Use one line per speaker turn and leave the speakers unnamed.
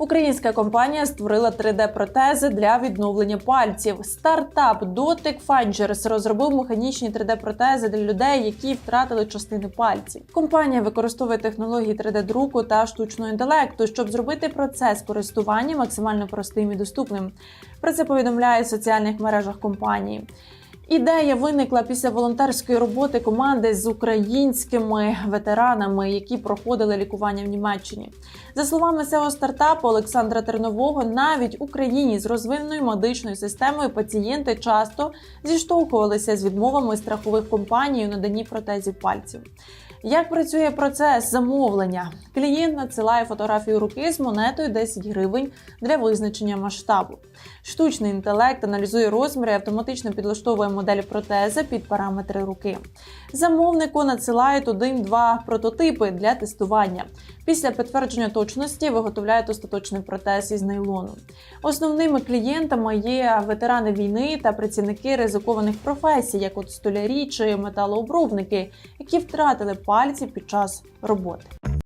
Українська компанія створила 3D-протези для відновлення пальців. Стартап Dotic Fingers розробив механічні 3D-протези для людей, які втратили частини пальців. Компанія використовує технології 3D-друку та штучного інтелекту, щоб зробити процес користування максимально простим і доступним. Про це повідомляє в соціальних мережах компанії. Ідея виникла після волонтерської роботи команди з українськими ветеранами, які проходили лікування в Німеччині. За словами цього стартапу Олександра Тернового, навіть в Україні з розвиненою медичною системою пацієнти часто зіштовхувалися з відмовами страхових компаній у наданні протезів пальців. Як працює процес замовлення? Клієнт надсилає фотографію руки з монетою 10 гривень для визначення масштабу. Штучний інтелект аналізує розміри автоматично підлаштовує модель протези під параметри руки. Замовнику надсилають один-два прототипи для тестування. Після підтвердження точності виготовляють остаточний протез із нейлону. Основними клієнтами є ветерани війни та працівники ризикованих професій, як от столярі чи металообробники, які втратили пальці під час роботи.